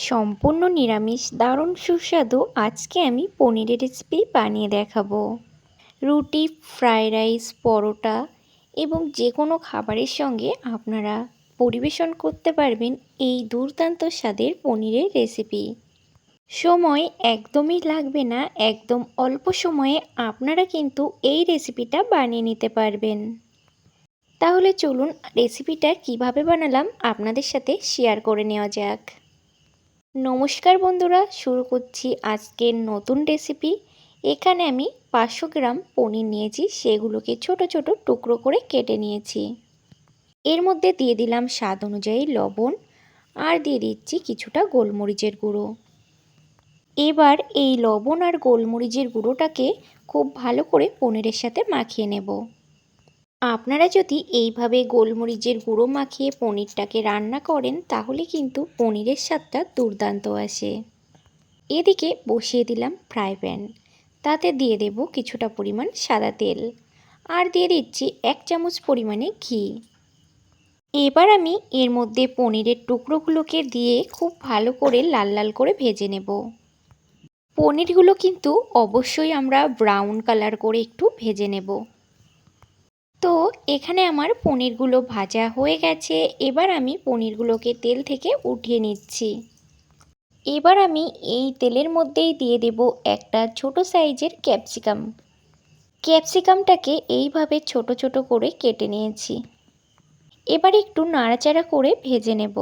সম্পূর্ণ নিরামিষ, দারুণ সুস্বাদু, আজকে আমি পনিরের রেসিপি বানিয়ে দেখাবো। রুটি ফ্রায়েড রাইস পরোটা এবং যে কোনো খাবারের সঙ্গে আপনারা পরিবেশন করতে পারবেন এই দুর্দান্ত স্বাদের পনিরের রেসিপি সময় একদমই লাগবে না, একদম অল্প সময়ে আপনারা কিন্তু এই রেসিপিটা বানিয়ে নিতে পারবেন। তাহলে চলুন রেসিপিটা কীভাবে বানালাম আপনাদের সাথে শেয়ার করে নেওয়া যাক। নমস্কার বন্ধুরা, শুরু করছি আজকের নতুন রেসিপি এখানে আমি পাঁচশো গ্রাম পনির নিয়েছি, সেগুলোকে ছোট ছোট টুকরো করে কেটে নিয়েছি। এর মধ্যে দিয়ে দিলাম স্বাদ অনুযায়ী লবণ আর দিয়ে দিচ্ছি কিছুটা গোলমরিচের গুঁড়ো। এবার এই লবণ আর গোলমরিচের গুঁড়োটাকে খুব ভালো করে পনিরের সাথে মাখিয়ে নেব। আপনারা যদি এইভাবে গোলমরিচের গুঁড়ো মাখিয়ে পনিরটাকে রান্না করেন, তাহলে কিন্তু পনিরের স্বাদটা দুর্দান্ত আসে। এদিকে বসিয়ে দিলাম ফ্রাই প্যান। তাতে দিয়ে দেব কিছুটা পরিমাণ সাদা তেল। আর দিয়ে দিচ্ছি এক চামচ পরিমাণে ঘি। এবার আমি এর মধ্যে পনিরের টুকরোগুলোকে দিয়ে খুব ভালো করে লাল লাল করে ভেজে নেব। পনিরগুলো কিন্তু অবশ্যই আমরা ব্রাউন কালার করে একটু ভেজে নেব। এখানে আমার পনিরগুলো ভাজা হয়ে গেছে। এবার আমি পনিরগুলোকে তেল থেকে উঠিয়ে নিচ্ছি। এবার আমি এই তেলের মধ্যেই দিয়ে দেব একটা ছোট সাইজের ক্যাপসিকাম। ক্যাপসিকামটাকে এইভাবে ছোট ছোট করে কেটে নিয়েছি। এবার একটু নাড়াচাড়া করে ভেজে নেব।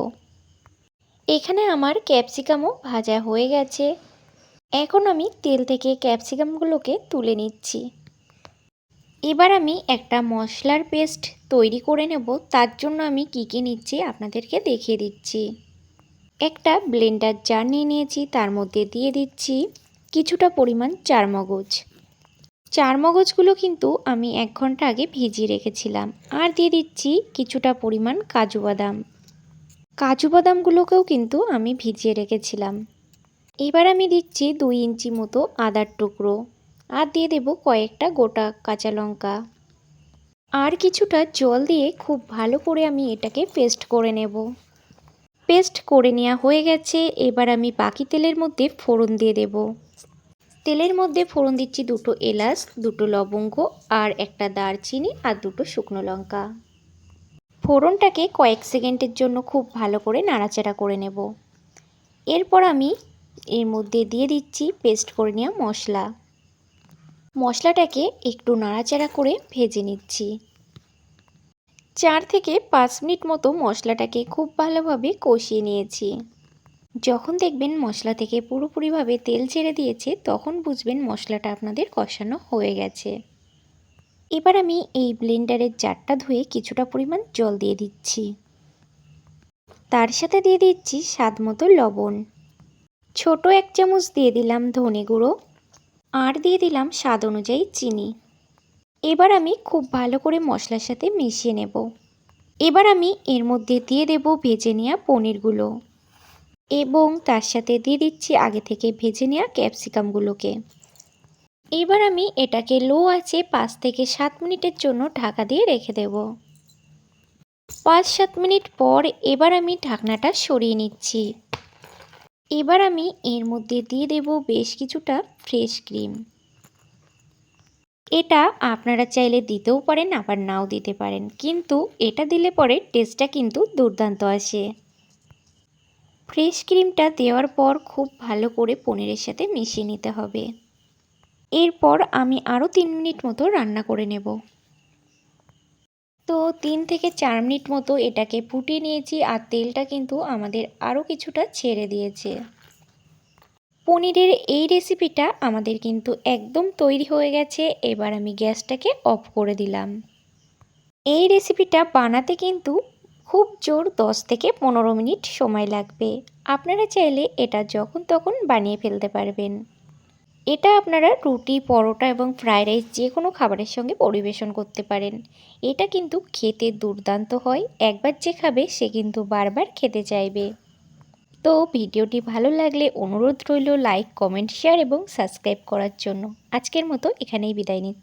এখানে আমার ক্যাপসিকামও ভাজা হয়ে গেছে। এখন আমি তেল থেকে ক্যাপসিকামগুলোকে তুলে নিচ্ছি। এবার আমি একটা মশলার পেস্ট তৈরি করে নেব। তার জন্য আমি কী কী নিচ্ছি আপনাদেরকে দেখিয়ে দিচ্ছি। একটা ব্লেন্ডার জার নিয়ে নিয়েছি, তার মধ্যে দিয়ে দিচ্ছি কিছুটা পরিমাণ চারমগজ। চারমগজগুলো কিন্তু আমি এক ঘণ্টা আগে ভিজিয়ে রেখেছিলাম। আর দিয়ে দিচ্ছি কিছুটা পরিমাণ কাজু বাদাম। কাজু বাদামগুলোকেও কিন্তু আমি ভিজিয়ে রেখেছিলাম। এবার আমি দিচ্ছি দুই ইঞ্চি মতো আদার টুকরো। আর দিয়ে দেব কয়েকটা গোটা কাঁচা লঙ্কা। আর কিছুটা জল দিয়ে খুব ভালো করে আমি এটাকে পেস্ট করে নেব। পেস্ট করে নেওয়া হয়ে গেছে, এবার আমি বাকি তেলের মধ্যে ফোড়ন দিয়ে দেব। তেলের মধ্যে ফোড়ন দিচ্ছি দুটো এলাচ, দুটো লবঙ্গ আর একটা দারচিনি আর দুটো শুকনো লঙ্কা। ফোড়নটাকে কয়েক সেকেন্ডের জন্য খুব ভালো করে নাড়াচাড়া করে নেব। এরপর আমি এর মধ্যে দিয়ে দিচ্ছি পেস্ট করে নেওয়া মশলা। মশলাটাকে একটু নাড়াচাড়া করে ভেজে নিচ্ছি। চার থেকে পাঁচ মিনিট মতো মশলাটাকে খুব ভালোভাবে কষিয়ে নিয়েছি। যখন দেখবেন মশলা থেকে পুরোপুরিভাবে তেল ছেড়ে দিয়েছে, তখন বুঝবেন মশলাটা আপনাদের কষানো হয়ে গেছে। এবার আমি এই ব্লেন্ডারের জারটা ধুয়ে কিছুটা পরিমাণ জল দিয়ে দিচ্ছি। তার সাথে দিয়ে দিচ্ছি স্বাদ মতো লবণ। ছোট এক চামচ দিয়ে দিলাম ধনে গুঁড়ো। আর দিয়ে দিলাম স্বাদ অনুযায়ী চিনি। এবার আমি খুব ভালো করে মশলার সাথে মিশিয়ে নেব। এবার আমি এর মধ্যে দিয়ে দেব ভেজে নেওয়া পনিরগুলো এবং তার সাথে দিয়ে দিচ্ছি আগে থেকে ভেজে নেওয়া ক্যাপসিকামগুলোকে। এবার আমি এটাকে লো আছে পাঁচ থেকে সাত মিনিটের জন্য ঢাকা দিয়ে রেখে দেব। পাঁচ সাত মিনিট পর এবার আমি ঢাকনাটা সরিয়ে নিচ্ছি। এবার আমি এর মধ্যে দিয়ে দেব বেশ কিছুটা ফ্রেশ ক্রিম এটা আপনারা চাইলে দিতেও পারেন, আবার নাও দিতে পারেন। কিন্তু এটা দিলে পরে টেস্টটা কিন্তু দুর্দান্ত আসে। ফ্রেশ ক্রিমটা দেওয়ার পর খুব ভালো করে পনিরের সাথে মিশিয়ে নিতে হবে। এরপর আমি আরও তিন মিনিট মতো রান্না করে নেব। তো তিন থেকে চার মিনিট মতো এটাকে ফুটিয়ে নিয়েছি আর তেলটা কিন্তু আমাদের আরও কিছুটা ছেড়ে দিয়েছে। পনিরের এই রেসিপিটা আমাদের কিন্তু একদম তৈরি হয়ে গেছে। এবার আমি গ্যাসটাকে অফ করে দিলাম। এই রেসিপিটা বানাতে কিন্তু খুব জোর দশ থেকে পনেরো মিনিট সময় লাগবে। আপনারা চাইলে এটা যখন তখন বানিয়ে ফেলতে পারবেন। এটা আপনারা রুটি, পরোটা এবং ফ্রায়েড রাইস যে কোনো খাবারের সঙ্গে পরিবেশন করতে পারেন। এটা কিন্তু খেতে দুর্দান্ত হয়। একবার যে খাবে, সে কিন্তু বারবার খেতে চাইবে। তো ভিডিওটি ভালো লাগলে অনুরোধ রইল লাইক, কমেন্ট, শেয়ার এবং সাবস্ক্রাইব করার জন্য। আজকের মতো এখানেই বিদায় নিচ্ছি।